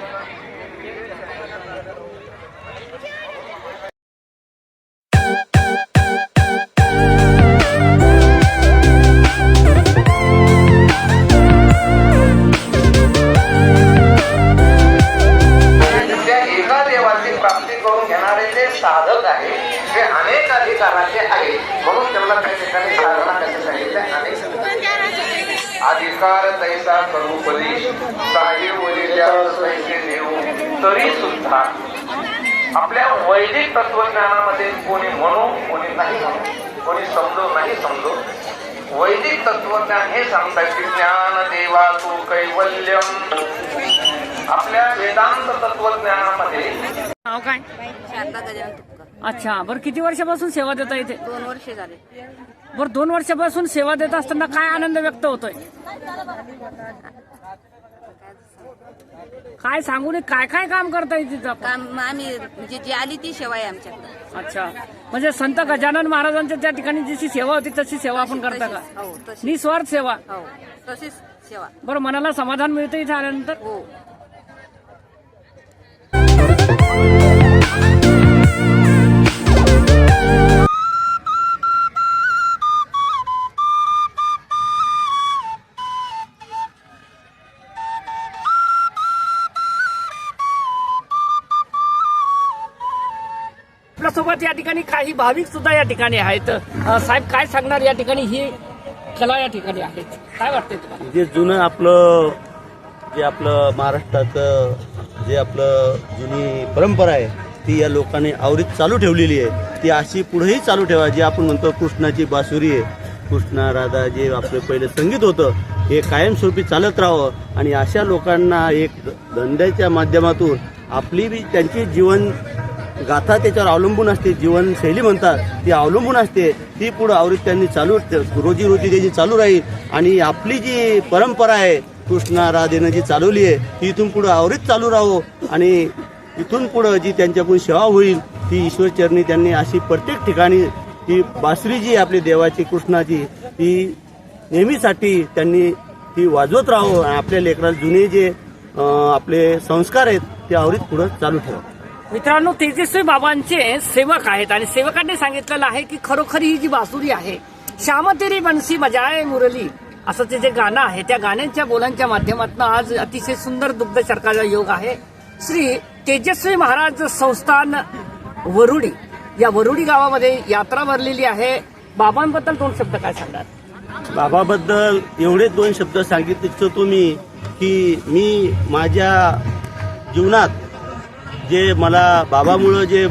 त्या तैसे देऊ तरी सुद्धा आपल्या वैदिक तत्वज्ञानामध्ये कोणी म्हणू कोणी नाही म्हणू कोणी समजो नाही समजो वैदिक तत्वज्ञान हे सांगतात की ज्ञान देवा तू कैवल्यम. आपल्या वेदांत तत्वज्ञानामध्ये नाव काय? शारदा गजानन तुपकर. अच्छा बरं किती वर्षापासून सेवा देता इथे? दोन वर्षे झाले. बरं दोन वर्षापासून सेवा देत असताना काय आनंद व्यक्त होतोय? काय सांगू नये काय काय काम करता तिथं? काम आम्ही म्हणजे जी आली ती सेवा आहे आमच्याकडे. अच्छा. म्हणजे संत गजानन महाराजांच्या त्या ठिकाणी जशी सेवा होती तशी सेवा आपण करता का? हो तशी निस्वार्थ सेवा. हो तशीच सेवा. बरं मनाला समाधान मिळतं इथे आल्यानंतर? हो. आपल्यासोबत या ठिकाणी काही भाविक सुद्धा या ठिकाणी आहेत. साहेब काय सांगणार या ठिकाणी ही कला या ठिकाणी आहेत काय वाटतंय तुम्हाला? जे जुनं आपलं जे आपलं महाराष्ट्राचं जे आपलं जुनी परंपरा आहे ती या लोकांनी आवरीत चालू ठेवलेली आहे. ती अशी पुढेही चालू ठेवा जे आपण म्हणतो कृष्णाची बासुरी आहे. कृष्णा राधा जे आपलं पहिलं संगीत होतं हे कायमस्वरूपी चालत राहावं. आणि अशा लोकांना एक धंद्याच्या माध्यमातून आपली बी त्यांची जीवन गाथा त्याच्यावर अवलंबून असते जीवनशैली म्हणतात ती अवलंबून असते. ती पुढं आवृत्त त्यांनी चालू रोजी रोजी त्याची चालू राहील. आणि आपली जी परंपरा आहे कृष्णा राधेनं जी चालवली आहे ती इथून पुढं आवृत्त चालू राहो. आणि इथून पुढं जी त्यांच्याकडून सेवा होईल ती ईश्वरचरणी त्यांनी अशी प्रत्येक ठिकाणी ती बासरी जी आपली देवाची कृष्णाची ती नेहमीसाठी त्यांनी ती वाजवत राहो. आणि आपल्या लेकराला जुने जे आपले संस्कार आहेत ते आवरीत पुढं चालू ठेवा. मित्रांनो तेजस्वी बाबांचे सेवक आहेत आणि सेवकांनी सांगितलेलं आहे की खरोखर ही जी बासुरी आहे श्यामतेरी बनसी बजाय मुरली असं ते जे गाणं आहे त्या गाण्यांच्या बोलांच्या माध्यमातून आज अतिशय सुंदर दुग्ध शर्काचा योग आहे. श्री तेजस्वी महाराज संस्थान वरुडी या वरुडी गावामध्ये यात्रा भरलेली आहे. बाबांबद्दल दोन शब्द काय सांगणार बाबाबद्दल एवढे दोन शब्द सांगितले तुम्ही की मी माझ्या जीवनात जे मला बाबामुळं जे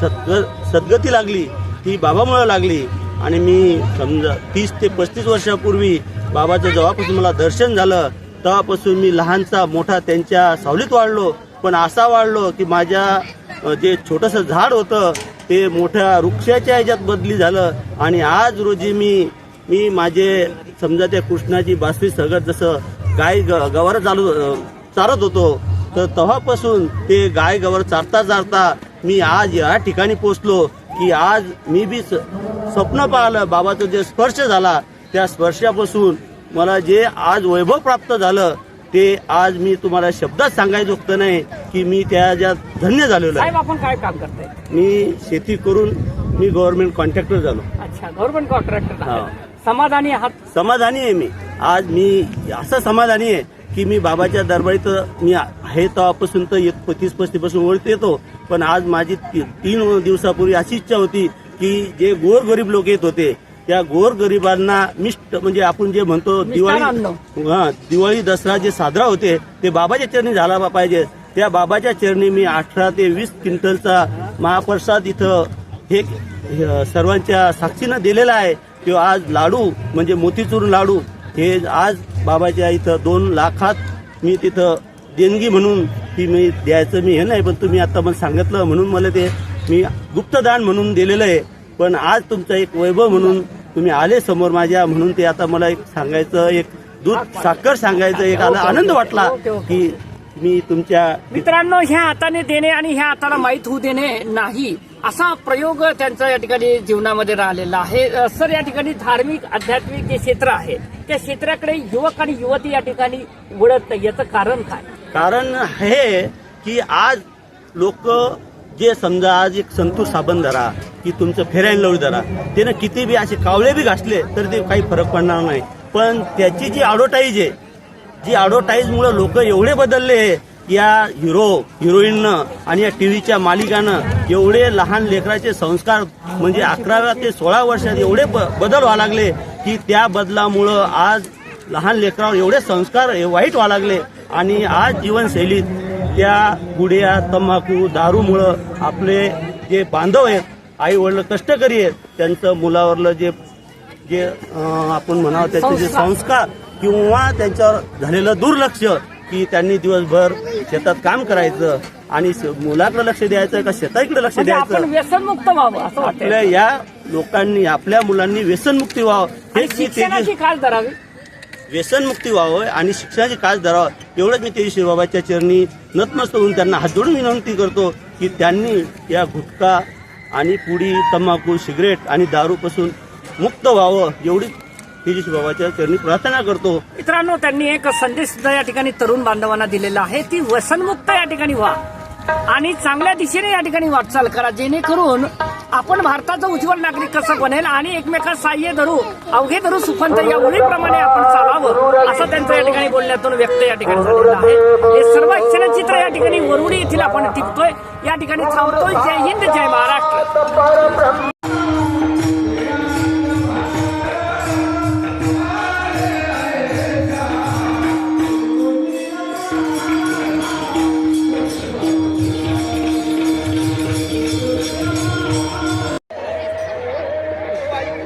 सद्ग सद्गती लागली ती बाबामुळं लागली. आणि मी समजा तीस ते पस्तीस वर्षापूर्वी बाबाचं जेव्हापासून मला दर्शन झालं. तेव्हापासून मी लहानचा मोठा त्यांच्या सावलीत वाढलो. पण असा वाढलो की माझ्या जे छोटंसं झाड होतं ते मोठ्या वृक्षाच्या ह्याच्यात बदली झालं. आणि आज रोजी मी मी माझे समजा त्या कृष्णाची बासरी सगळं जसं गाय ग- गवार चालू चालत चारत होतो तर तेव्हापासून ते गाय गवर चारता चारता मी आज या ठिकाणी पोचलो की आज मी बी स्वप्न पाहिलं बाबाचा जे स्पर्श झाला त्या स्पर्शापासून मला जे आज वैभव प्राप्त झालं ते आज मी तुम्हाला शब्दात सांगायचं होतं नाही की मी त्याच्यात धन्य झालेलो आहे. आपण काय काम करताय? मी शेती करून मी गव्हर्नमेंट कॉन्ट्रॅक्टर झालो. अच्छा गव्हर्नमेंट कॉन्ट्रॅक्टर हा. समाधानी आहात? समाधानी आहे मी. आज मी असं समाधानी आहे की मी बाबाच्या दरबारीत मी आहे तेव्हापासून तर तीस पस्तीसपासून ओळख येतो. पण आज माझी ती- तीन दिवसापूर्वी अशी इच्छा होती की जे गोरगरीब लोक येत होते त्या गोरगरिबांना मिष्ट म्हणजे आपण जे म्हणतो दिवाळी हा दिवाळी दसरा जे साजरा होते ते बाबाच्या चरणी झाला पाहिजे. त्या बाबाच्या चरणी मी अठरा ते वीस क्विंटलचा महाप्रसाद इथं हे हे सर्वांच्या साक्षीनं दिलेला आहे. तो आज लाडू म्हणजे मोतीचूर लाडू हे आज बाबाच्या इथं दोन लाखात मी तिथं देणगी म्हणून ती मी द्यायचं मी हे नाही पण तुम्ही आता मला सांगितलं म्हणून मला ते मी गुप्तदान म्हणून दिलेलं आहे पण आज तुमचा एक वैभव म्हणून तुम्ही आले समोर माझ्या म्हणून ते आता मला एक सांगायचं एक दूध साखर सांगायचं एक आला आनंद वाटला. की मी तुमच्या मित्रांनो ह्या हाताने देणे आणि ह्या हाताला माहीत होऊ देणे नाही असा प्रयोग त्यांचा या ठिकाणी जीवनामध्ये राहिलेला आहे. सर या ठिकाणी धार्मिक आध्यात्मिक जे क्षेत्र आहे त्या क्षेत्राकडे युवक आणि युवती या ठिकाणी वळत नाही. याचं कारण काय? कारण हे की आज लोक जे समजा आज एक संतूर साबण धरा की तुमचं फेरायन लवळी धरा त्यानं किती बी असे कावळे बी घासले तर ते काही फरक पडणार नाही. पण त्याची जी ॲडव्हर्टाईज आहे जी ॲडव्हर्टाईजमुळे लोक एवढे बदलले या हिरो हिरोईननं आणि या टी व्हीच्या मालिकानं एवढे लहान लेकराचे संस्कार म्हणजे अकराव्या ते सोळा वर्षात एवढे ब- बदल व्हायला लागले की त्या बदलामुळं आज लहान लेकरावर एवढे संस्कार वाईट व्हायला लागले आणि आज जीवनशैलीत त्या गुड्या तंबाखू दारूमुळं आपले जे बांधव आहेत आई वडील कष्टकरी आहेत त्यांचं मुलावरलं जे जे आपण म्हणावं त्याचे जे. संस्कार किंवा त्यांच्यावर झालेलं दुर्लक्ष की त्यांनी दिवसभर शेतात काम करायचं आणि मुलाकडे लक्ष द्यायचं का शेताकडे लक्ष म्हणजे द्यायचं? व्यसनमुक्त व्हावं असं आपल्या या लोकांनी आपल्या मुलांनी व्यसनमुक्ती व्हावं. मी शिक्षणाची काळ धरावी. व्यसनमुक्ती व्हावं आणि शिक्षणाची कास धरावं. एवढंच मी तेजस्वी बाबाच्या चरणी नतमस्त होऊन त्यांना हात जोडून विनंती करतो की त्यांनी या गुटखा आणि पुडी तंबाखू सिगरेट आणि दारूपासून मुक्त व्हावं. एवढी तेजस्वी बाबाच्या चरणी प्रार्थना करतो. मित्रांनो त्यांनी एक संदेश सुद्धा या ठिकाणी तरुण बांधवांना दिलेला आहे. ती व्यसनमुक्त या ठिकाणी व्हा. आणि चांगल्या दिशेने या ठिकाणी वाटचाल करा. जेणेकरून आपण भारताचा उज्ज्वल नागरिक कसं बनेल आणि एकमेकात साह्य धरू अवघे धरू सुफंत या ओळीप्रमाणे आपण चालावं असं त्यांचं या ठिकाणी बोलण्यातून व्यक्त या ठिकाणी झालेलं आहे. हे सर्व क्षणचित्र या ठिकाणी वरुडी येथील आपण टिपतोय. या ठिकाणी थांबतोय. जय हिंद जय महाराष्ट्र.